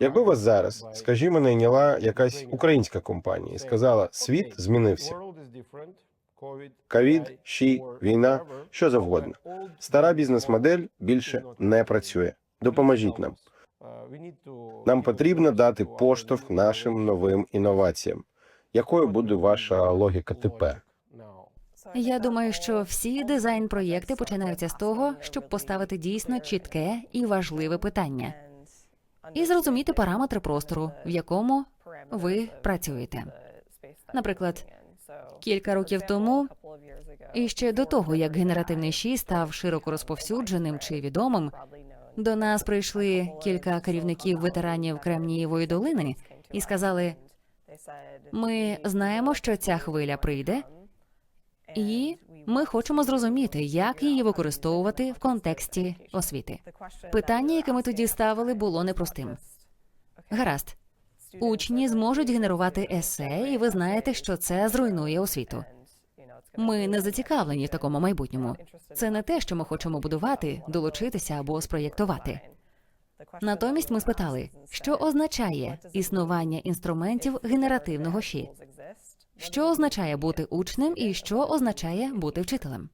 Якби вас зараз, скажімо, найняла якась українська компанія і сказала, світ змінився. Ковід, щі, війна, що завгодно. Стара бізнес-модель більше не працює. Допоможіть нам. Нам потрібно дати поштовх нашим новим інноваціям. Якою буде ваша логіка тепер? Я думаю, що всі дизайн-проєкти починаються з того, щоб поставити дійсно чітке і важливе питання і зрозуміти параметри простору, в якому ви працюєте. Наприклад, кілька років тому, і ще до того, як генеративний ШІ став широко розповсюдженим чи відомим, до нас прийшли кілька керівників ветеранів Кремнієвої долини і сказали: ми знаємо, що ця хвиля прийде, і ми хочемо зрозуміти, як її використовувати в контексті освіти. Питання, яке ми тоді ставили, було непростим. Гаразд, учні зможуть генерувати есе, і ви знаєте, що це зруйнує освіту. Ми не зацікавлені в такому майбутньому. Це не те, що ми хочемо будувати, долучитися або спроєктувати. Натомість ми спитали, що означає існування інструментів генеративного ЩІ? Що означає бути учнем і що означає бути вчителем?